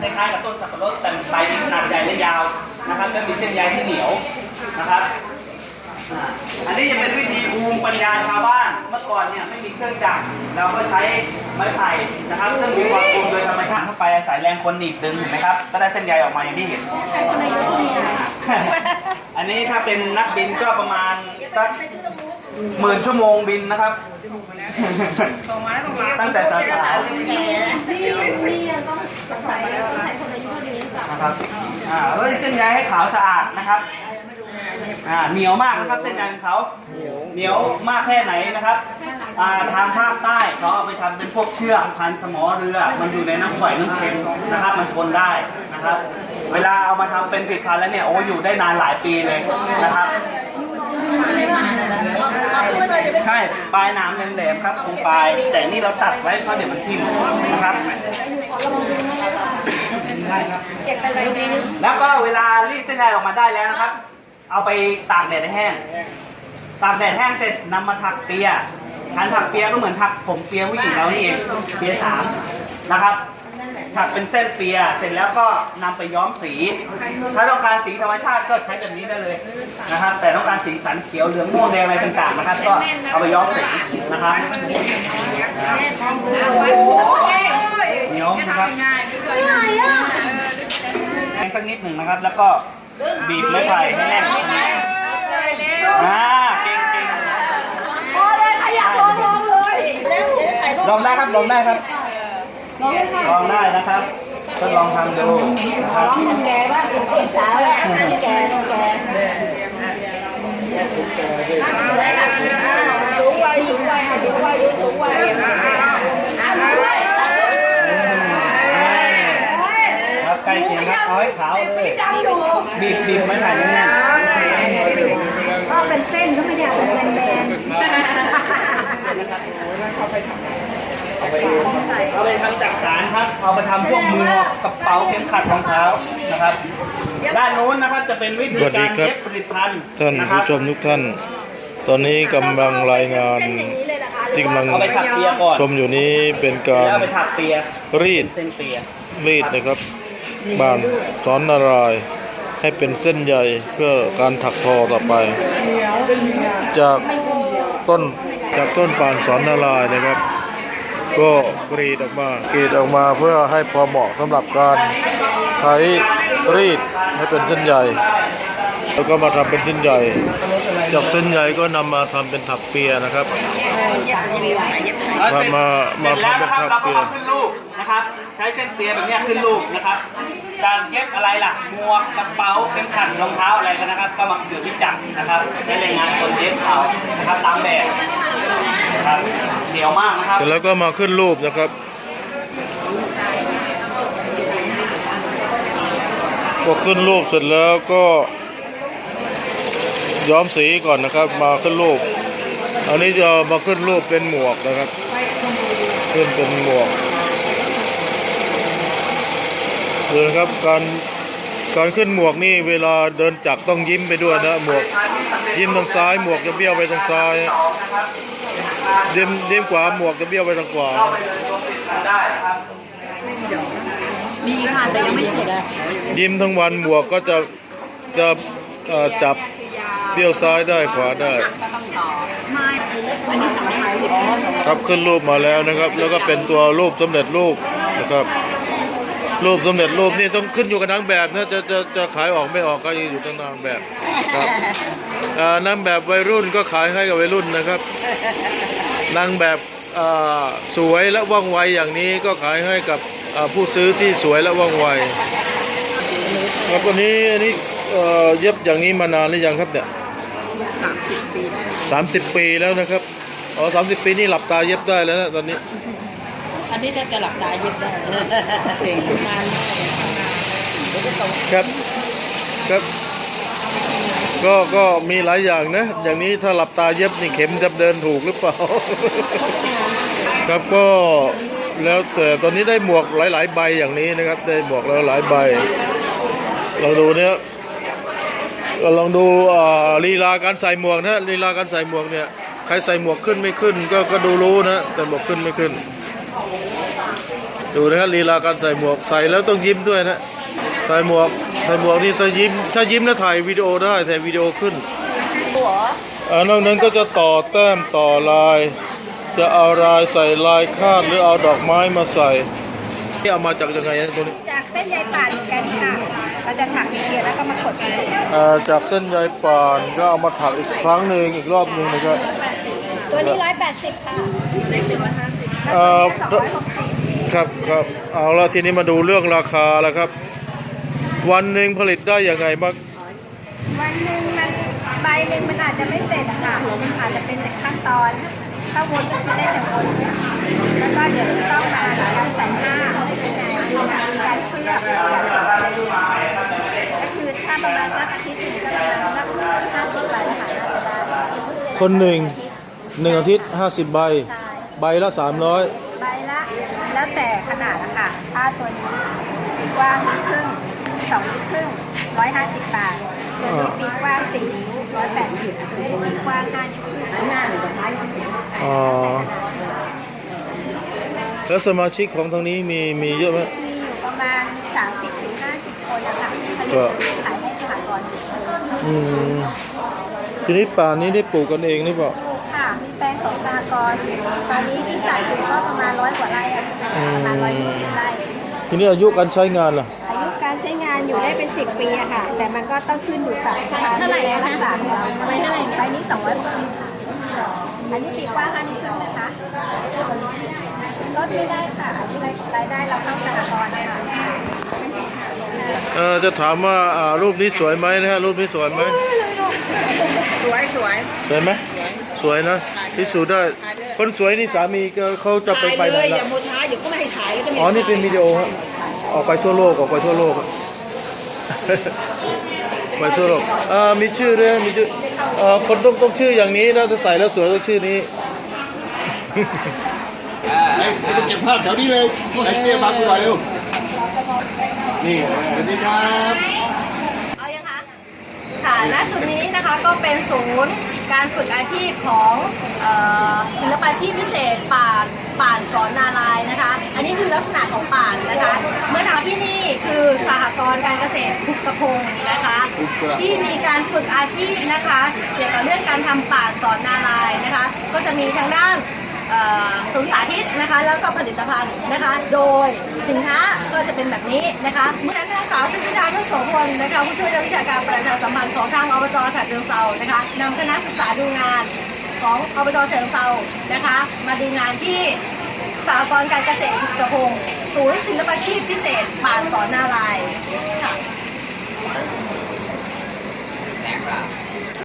คล้ายๆกับต้นสับปะรดแต่ใบมีขนาดใหญ่และยาวนะครับและมีเส้นใยที่เหนียวนะครับอ่าอันนี้จะเป็นวิธีภูมิปัญญาชาวบ้าน เมื่อก่อนเนี่ยไม่มีเครื่องจักรเราก็ใช้ไม้ไผ่นะครับซึ่งมีความคมโดยธรรมชาติเข้าไปอาศัยแรงคนหนีบดึงเห็นไหมครับ ก็ได้เส้นใยออกมาอย่างที่เห็น อันนี้ถ้าเป็นนักบินก็ประมาณสักหมื่นชั่วโมงบินนะครับ ตั้งแต่สาว นี้ค่ะครับอ่าแล้วเส้นใยให้ขาวสะอาดนะครับอ่าเหนียวมากนะครับเส้นใยของเขาเหนียวมากแค่ไหนนะครับอ่าทางภาคใต้เขาเอาไปทำเป็นพวกเชือกพันสมอเรือ มันอยู่ในน้ำฝอยน้ำเค็มนะครับ มันทนได้นะครับ เวลาเอามาทำเป็นผลิตภัณฑ์แล้วเนี่ยโอ้อยู่ได้นานหลายปีเลยนะครับใช่ปลายน้ำแหลมๆครับตรงปลาย แต่นี่เราตัดไว้เพราะเดี๋ยวมันทิ่มนะครับ แล้วก็เวลารีดเส้นใยออกมาได้แล้วนะครับ เอาไปตากแดดให้แห้ง ตากแดดแห้งเสร็จนำมาถักเปียการถักเปียก็เหมือนถักผมเปียผู้หญิงเรานี่เอง เปียสามนะครับ ถักเป็นเส้นเปียเสร็จแล้วก็นำไปย้อมสี ถ้าต้องการสีธรรมชาติก็ใช้แบบนี้ได้เลยนะครับ แต่ต้องการสีสันเขียวเหลืองม่วงแดงอะไรต่างๆนะครับ ก็เอาไปย้อมสีนะครับ เหนียวนะครับแห้งสักนิดหนึ่งนะครับ แล้วก็บีบไม้ไผ่ให้แน่นอ่าเก่งเก่งพอเลยใครอยากลองลองเลยแล้วเดี๋ยวถ่ายรูปลองได้ครับลองได้ครับลองได้นะครับทดลองทำดูนะครับแกว่าเป็นสาวแล้วแกแกสูงวัยสูงวัยสูงวัยสูงวัย ครับใกล้ เคียงครับเอาให้ขาวเลยดำอยู่บีบบีบไม้ไผ่ให้แน่นก็เป็นเส้นก็ไม่ได้เป็นแบนเอาไปทำจากสารครับ เอาไปทำพวกมือกระเป๋าเข็มขัดรองเท้านะครับ ด้านโน้นนะครับจะเป็นวิธีสวัสดีการครับเย็บผลิตภัณฑ์ท่านนะครัผู้บชมทุกท่าน ตอนนี้กำลังรายงานที่กำลังเอาไปถักเปียก่อนชมอยู่นี้เป็นการแล้วเอาไปถักเปียรีดเส้นเปียรีดนะครับ บานสอนนารายณ์ให้เป็นเส้นใยเพื่อการถักทอต่อไป จากต้นจากต้นปานสอนนารายณ์นะครับ ก็กรีดออกมากรีดออกมาเพื่อให้พอเหมาะสำหรับการใช้รีดให้เป็นเส้นใย แล้วก็มาทำเป็นเส้นใยจากเส้นใยก็นำมาทำเป็นถักเปียนะครับแล้วเสร็จมามาเสร็จแล้วนะครับมาเราทำเป็ก็นมาขึ้นรูปนะครับ ใช้เส้นเปียแบบเนี้ยขึ้นรูปนะครับการเย็บอะไรล่ะหมวกกระเป๋าเข็มขัดรองเท้าอะไรกันนะครับ ก็มาอยู่ที่จักรนะครับ ใช้แรงงานคนเย็บเอานะครับตามแบบนะครับเหนียวมากนะครับเสร็จแล้วก็มาขึ้นรูปนะครับพอขึ้นรูปเสร็จแล้วก็ ย้อมสีก่อนนะครับ มาขึ้นรูป อันนี้จะมาขึ้นรูปเป็นหมวกนะครับ ขึ้นเป็นหมวกดูนะครับการการขึ้นหมวกนี่เวลาเดินจักรต้องยิ้มไปด้วยนะหมวกยิ้มทางซ้ายหมวกจะเบี้ยวไปทางซ้ายยิ้มยิ้มขวาหมวกจะเบี้ยวไปทางขวาได้ครับมีค่ะแต่ยังไม่เสร็จยิ้มทั้งวันหมวกก็จะจะเอ่อจับ เบี้ยวซ้ายได้ขวาได้ ไม่อันนี้สามพันสิบครับขึ้นรูปมาแล้วนะครับ แล้วก็เป็นตัวรูปสำเร็จรูปนะครับ รูปสำเร็จรูปนี่ต้องขึ้นอยู่กับนางแบบนะจะจะจะขายออกไม่ออกก็อยู่ที่นางแบบครับอ่านางแบบวัยรุ่นก็ขายให้กับวัยรุ่นนะครับนางแบบอ่าสวยและว่องไวอย่างนี้ก็ขายให้กับอ่าผู้ซื้อที่สวยและว่องไวครับวันนี้อันนี้เอ่อเย็บอย่างนี้มานานหรือยังครับเนี่ย สามสิบปีแล้วนะครับอ๋อสามสิบปีนี่หลับตาเย็บได้แล้วนะตอนนี้ อันนี้ถ้าจะหลับตาเย็บได้เก่งนานครับครับ ก็ก็มีหลายอย่างนะ อย่างนี้ถ้าหลับตาเย็บนี่เข็มจะเดินถูกหรือเปล่า ครับก็แล้วแต่ตอนนี้ได้หมวกหลาย ๆ ใบอย่างนี้นะครับ ได้หมวกแล้วหลายใบลองดูเนี่ย ก็ลองดูลีลาการใส่หมวกนะลีลาการใส่หมวกเนี่ยใครใส่หมวกขึ้นไม่ขึ้น ก็ก็ดูรู้นะแต่หมวกขึ้นไม่ขึ้น ดูนะครับลีลาการใส่หมวกใส่แล้วต้องยิ้มด้วยนะใส่หมวกใส่หมวกนี่ต้อยิ้มถ้ายิ้มแล้วถ่ายวิดีโอได้ถ่ายวิดีโอขึ้นหันอกนั้นก็จะต่อแต้มต่อลาย จะเอาลายใส่ลายคาดหรือเอาดอกไม้มาใส่ที่เอามาจากยังไงนะตัวนี้จากเส้นใยป่านเหมือนกันค่ะ เราจะถักเกียร์แล้วก็มากดเลยอ่าจากเส้นใยป่านก็เอามาถักอีกครั้งหนึ่งอีกรอบหนึ่งนะครับตัวนี้ร้อยแปดสิบค่ะเอ่อสองร้อยหกสิบครับครับเอาละทีนี้มาดูเรื่องราคาแล้วครับ วันหนึ่งผลิตได้ยังไงบ้างวันหนึ่งมันใบหนึ่งมันอาจจะไม่เสร็จอะค่ะอาจจะเป็นแต่ขั้นตอน ถ้าวนก็คือได้แต่วนแล้วก็เดี๋ยวต้องมาการใส่หน้าการเคลือบก็คือถ้า ประมาณสักอาทิตย์หนึ่งก็ประมาณสักห้าสิบใบค่ะน่าจะได้คนหนึ่งหนึ่งอาทิตย์50ใบใช่ใบละ300ใบละแล้วแต่ขนาดนะคะถ้าตัวนี้ปีกว้างนิ้วครึ่งสองนิ้วครึ่งร้อยห้าสิบบาทตัวนี้ปีกว้างสี่นิ้วร้อยแปดสิบตัวนี้ปีกว้างห้านิ้วครึ่งหน้าหรือท้ายอ๋อแล้วสมาชิกของทางนี้มีมีเยอะไหมมีอยู่ประมาณสามสิบถึงห้าสิบคนนะคะผลิตก็ขายให้สหกรณ์ อืมทีนี้ป่านี้ได้ปลูกกันเองหรือเปล่าปลูกค่ะมีแปลงของสหกรณ์ตอนนี้ที่ตัดอยู่ก็ประมาณร้อยกว่าไร่อะประมาณร้อยยี่สิบไร่ทีนี้อายุการใช้งานล่ะ อายุการใช้งานอยู่ได้เป็น10ปีอะค่ะ แต่มันก็ต้องขึ้นอยู่กับการดูแลรักษาของเราใบเท่าไหร่ใบนี้260อันนี้ปีกว้างอันนี้ครึ่งนะคะลดไม่ได้ค่ะอันนี้รายได้เราเข้าสหกรณ์นะคะ เออจะถามว่าอ่ารูปนี้สวยไหมนะฮะรูปนี้สวยไหมสวยสวยสวยไหมสวยนะพิสูจน์ได้คนสวยนี่สามีก็เขาจะไปไปไหนเลยอล่ะย่าโมช้าเดี๋ยวก็ไม่ให้ถ่ายก็จะมีอ๋อนี่เป็นวิดีโอฮะออกไปทั่วโลกออกไปทั่วโลก ไปทั่วโลกอ่ามีชื่อด้วยมีชื่อเอ่อคนต้องต้องชื่ออย่างนี้นะถ้าใส่แล้วสวยต้องชื่อนี้ไปเก็บภาพแถวนี้เลยไอ้เตี้ยบังกูหน่อยเร็ว นี่สวัสดีครับเอายังคะค่ะณจุดนี้นะคะก็เป็นศูนย์การฝึกอาชีพของเออศิลปาชีพพิเศษป่านป่านสอนนารายณ์นะคะ อันนี้คือลักษณะของป่านนะคะ เมื่อทางที่นี่คือสหกรณ์การเกษตรพุกกระพงนะคะ ที่มีการฝึกอาชีพนะคะ เกี่ยวกับเรื่องการทำป่านสอนนารายณ์นะคะ ก็จะมีทางด้านเอ่อศูนย์สาธิตนะคะ แล้วก็ผลิตภัณฑ์นะคะ โดย สินค้าก็จะเป็นแบบนี้นะคะเมื่อนั้นนางสาวชุติชาทั้งสองคนนะคะผู้ช่วยนักวิชาการประชาสัมพันธ์ของทางอบจฉะเชิงเซานะคะนำคณะศึกษาดูงานของอบจฉะเชิงเซานะคะ มาดูงานที่สากรการเกษตรกระพงศูนย์ศิลปาชีพพิเศษปานสอนนาลายค่ะ